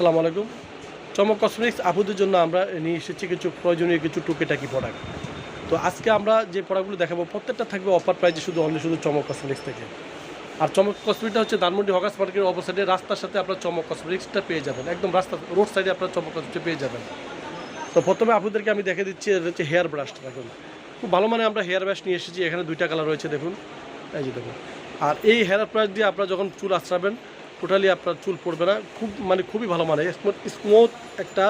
আসসালামু আলাইকুম। চমক কসমেটিক্স আপুদের জন্য আমরা নিয়ে এসেছি কিছু প্রয়োজনীয় কিছু টুকিটাকি প্রোডাক্ট তো আজকে আমরা যে প্রোডাক্টগুলো দেখাবো, প্রত্যেকটা থাকবে অফার প্রাইজে শুধু অনলি শুধু চমক কসমেটিক্স থেকে। আর চমক কসমেটিকটা হচ্ছে ধানমন্ডি হকাস মার্কেটের অপোসাইডে রাস্তার সাথে আপনার চমক কসমেটিক্সটা পেয়ে যাবেন। একদম রাস্তা রোড সাইডে আপনার চমক কসমেটিক্স পেয়ে যাবেন। তো প্রথমে আপনাদেরকে আমি দেখে দিচ্ছি হচ্ছে হেয়ার ব্রাশটা দেখুন। খুব ভালো মানে আমরা হেয়ার ব্রাশ নিয়ে এসেছি, এখানে দুইটা কালার রয়েছে, দেখুন। এই যে দেখুন। আর এই হেয়ার ব্রাশ দিয়ে আপনারা যখন চুল আশ্রাবেন টোটালি আপনার চুল পড়বে না। খুব মানে খুবই ভালো মানে স্মুথ একটা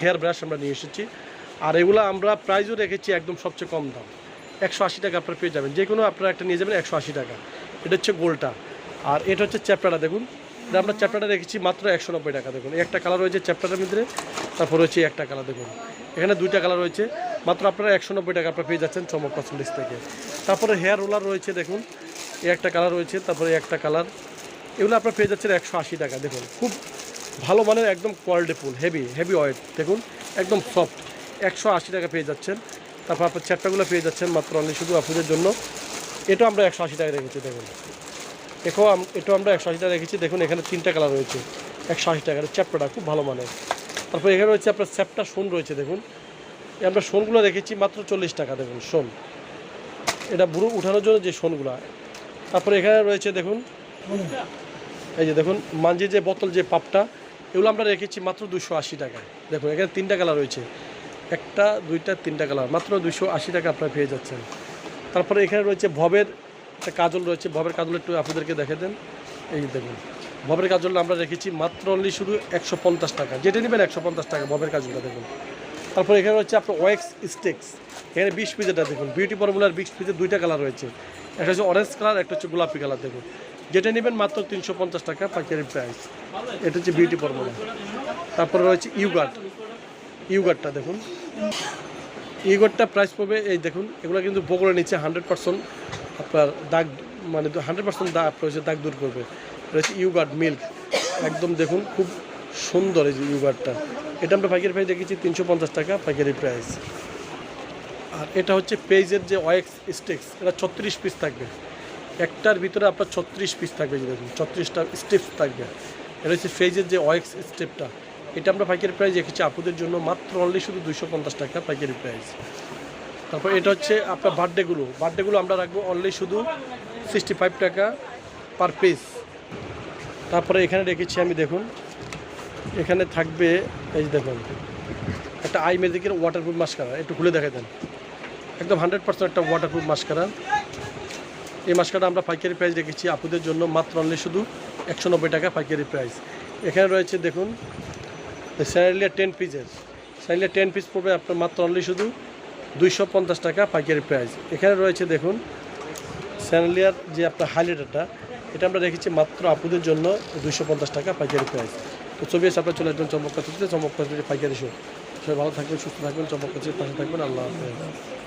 হেয়ার ব্রাশ আমরা নিয়ে এসেছি। আর এগুলো আমরা প্রাইজও রেখেছি একদম সবচেয়ে কম দাম। একশো আশি টাকা আপনারা পেয়ে যাবেন। যে কোনো আপনারা একটা নিয়ে যাবেন একশো আশি টাকা। এটা হচ্ছে গোলটা। আর এটা হচ্ছে চ্যাপ্টাটা দেখুন। এটা আমরা চ্যাপ্টাটা রেখেছি মাত্র একশো নব্বই টাকা দেখুন। একটা কালার রয়েছে চ্যাপ্টারের ভিতরে। তারপর রয়েছে একটা কালার দেখুন। এখানে দুইটা কালার রয়েছে। মাত্র আপনারা একশো নব্বই টাকা আপনারা পেয়ে যাচ্ছেন চমক কসমেটিক্স থেকে। তারপরে হেয়ার রোলার রয়েছে দেখুন। একটা কালার রয়েছে। তারপরে একটা কালার এগুলো আপনার পেয়ে যাচ্ছেন একশো আশি টাকা। দেখুন, খুব ভালো মানের একদম quality full heavy heavy weight দেখুন, একদম সফট একশো আশি টাকা পেয়ে যাচ্ছেন। তারপর আপনার চ্যাপ্টাগুলো পেয়ে যাচ্ছেন মাত্র অনলি শুধু আপনাদের জন্য। এটাও আমরা একশো আশি টাকা রেখেছি, দেখুন। আম- এটাও আমরা একশো আশি টাকা রেখেছি। দেখুন, এখানে তিনটা কালার রয়েছে, একশো আশি টাকার। চ্যাপ্টাটা খুব ভালো মানের। তারপর এখানে রয়েছে আপনার চ্যাপ্টা শোন রয়েছে, দেখুন। আমরা শোনগুলো রেখেছি মাত্র চল্লিশ টাকা, দেখুন শোন এটা বুড়ো উঠানোর জন্য যে শোনগুলো তারপরে এখানে রয়েছে, দেখুন এই যে দেখুন মাঞ্জি যে বোতল, যে পাপটা, এগুলো আমরা রেখেছি মাত্র দুশো আশি টাকা দেখুন, এখানে তিনটা কালার রয়েছে। একটা, দুইটা, তিনটা কালার, মাত্র দুশো আশি টাকা আপনারা পেয়ে যাচ্ছেন। তারপরে এখানে রয়েছে ভবের একটা কাজল রয়েছে। ভবের কাজল একটু আপনাদেরকে দেখে দেন। এই দেখুন, ভবের কাজলটা আমরা রেখেছি মাত্র অনলি শুধু একশো পঞ্চাশ টাকা। যেটা নেবেন একশো পঞ্চাশ টাকা ভবের কাজলটা, দেখুন। তারপর এখানে রয়েছে আপনার ওয়েক্স স্টেক্স এখানে বিশ পিসেটা দেখুন বিউটি ফর্মুলার বিশ পিসের দুইটা কালার রয়েছে। একটা হচ্ছে অরেঞ্জ কালার, একটা হচ্ছে গোলাপি কালার, দেখুন। যেটা নেবেন মাত্র তিনশো পঞ্চাশ টাকা পাইকারি প্রাইস এটা হচ্ছে বিউটি ফর্মুলা তারপরে রয়েছে ইউগার্ড ইউগার্ডটা দেখুন। ইউগার্ডটা প্রাইস পড়বে, এই দেখুন, এগুলো কিন্তু বগলের নিচে হান্ড্রেড পার্সেন্ট আপনার দাগ মানে হান্ড্রেড পার্সেন্ট দাগ রয়েছে, দাগ দূর করবে। রয়েছে হচ্ছে ইউগার্ড মিল্ক একদম দেখুন, খুব সুন্দর এই যে ইউগার্ডটা এটা আমরা পাইকারি প্রাইস দেখেছি তিনশো পঞ্চাশ টাকা পাইকারি প্রাইস আর এটা হচ্ছে পেজের যে ওয়েক্স স্টিক্স এটা ছত্রিশ পিস থাকবে। একটার ভিতরে আপনার ছত্রিশ পিস থাকবে যে দেখুন, ছত্রিশটা স্টেপস থাকবে। এটা হচ্ছে ফেজের যে ওয়েক্স স্টেপটা এটা আমরা পাইকারি প্রাইস রেখেছি আপুদের জন্য, মাত্র অনলি শুধু দুশো পঞ্চাশ টাকা পাইকারি প্রাইস তারপর এটা হচ্ছে আপনার বার্থডেগুলো বার্থডেগুলো আমরা রাখব অনলি শুধু সিক্সটি ফাইভ টাকা পার পিস তারপরে এখানে রেখেছি আমি দেখুন, এখানে থাকবে, এই যে দেখুন, একটা আই ম্যাজিকের ওয়াটারপ্রুফ মাস্কারা একটু খুলে দেখে দেন। একদম হান্ড্রেড পার্সেন্ট একটা ওয়াটারপ্রুফ মাস্কারা এই মাস্কাটা আমরা পাইকারি প্রাইস রেখেছি আপুদের জন্য মাত্র অনলি শুধু একশো নব্বই টাকা পাইকারি প্রাইস এখানে রয়েছে দেখুন স্যারেলিয়া টেন পিসের স্যারেলিয়া টেন পিস পড়বে আপনার মাত্র অনলি শুধু দুইশো পঞ্চাশ টাকা পাইকারি প্রাইস এখানে রয়েছে দেখুন স্যারেলিয়ার যে আপনার হাইলাইটারটা এটা আমরা রেখেছি মাত্র আপুদের জন্য দুইশো পঞ্চাশ টাকা পাইকারি প্রাইস তো ছবি আপনার চলে আসবেন চমক কাছে চমক কাছে পাইকারি শো সবাই ভালো থাকবেন, সুস্থ থাকবেন চমক কাছে পাশে থাকবেন। আল্লাহ হাফেজ।